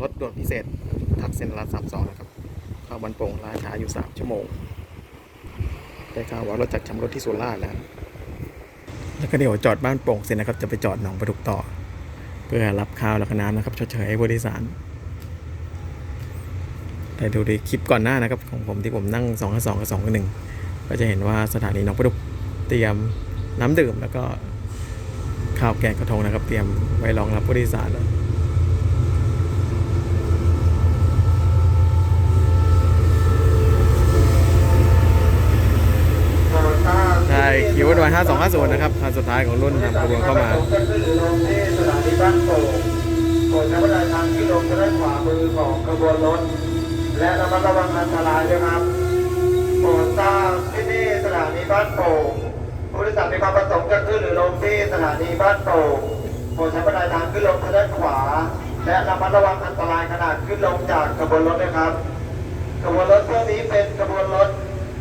รถด่วนพิเศษ ทักเส้นลาดสามสองนะครับเข้าบันโป่งล่าช้าอยู่สามชั่วโมง ได้ข่าวว่ารถจักรชำรถที่สุราษฎร์แล้ว แล้วก็เดี๋ยวจอดบ้านโป่งเสร็จนะครับ จะไปจอดหนองประดุกต่อ เพื่อรับข้าวแล้วก็น้ำนะครับชดเชยให้ผู้โดยสารแต่ดูในคลิปก่อนหน้านะครับ ของผมที่ผมนั่ง2องกับสองกับสองกับหนึ่งก็จะเห็นว่าสถานีหนองประดุกเตรียมน้ำดื่มแล้วก็ข้าวแกงกระทงนะครับ เตรียมไว้รองรับผู้โดยสารแล้ว ใช่ คิววันวันห้าสองห้าศูนะครับคันสุดท้ายของรุ่นนำขบวนเข้ามาก็คือลงที่สถานีบ้านโป่งโปรดใช้บันไดทางที่ลงทางด้านขวามือของขบวนรถ และระมัดระวังอันตรายด้วยครับโปรดทราบที่นี่สถานีบ้านโป่งผู้โดยสารมีความประสงค์จะขึ้นหรือลงที่สถานีบ้านโป่งโปรดใช้บันไดทางขึ้นลงทางด้านขวา และระมัดระวังอันตรายขณะขึ้นลงจากขบวนรถนะครับขบวนรถเที่ยวนี้เป็นขบวนรถ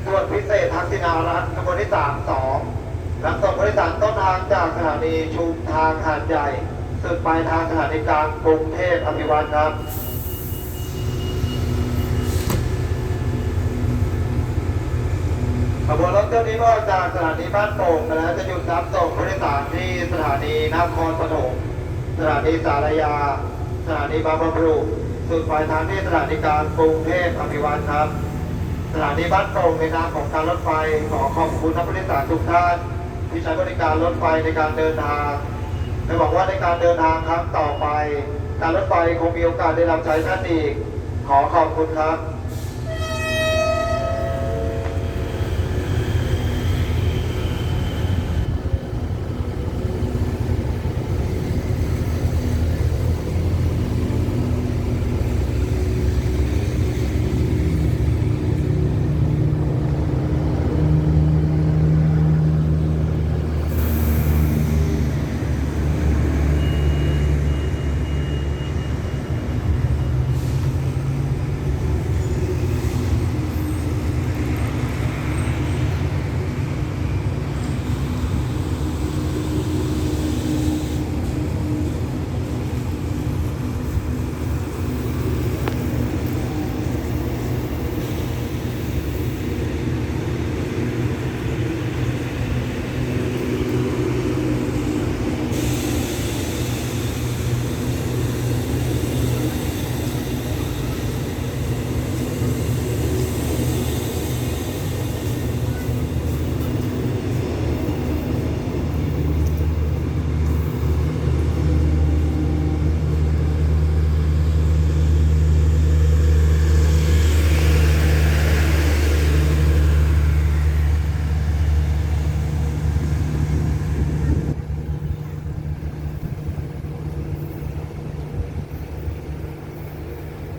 ด่วนพิเศษทักษิณารัตน์ขบวนที่3 2รับส่งผู้โดยสารต้นทางจากสถานีชุมทางหาดใหญ่สุดปลายทางสถานีกลางกรุงเทพอภิวัตครับขบวนรถเที่ยวนี้ก็จากสถานีบ้านโป่งไปแล้วจะหยุดรับส่งผู้โดยสารที่สถานีนครปฐมสถานีสารยา สถานีบางบำรุสุดปลายทางที่สถานีกลางกรุงเทพอภิวัตครับ สถานีบ้านโป่งในนามของการรถไฟขอขอบคุณท่านผู้โดยสารทุกท่านที่ใช้บริการรถไฟในการเดินทางและหวังว่าในการเดินทางครั้งต่อไป การรถไฟคงมีโอกาสได้รับใช้ท่านอีก ขอขอบคุณครับ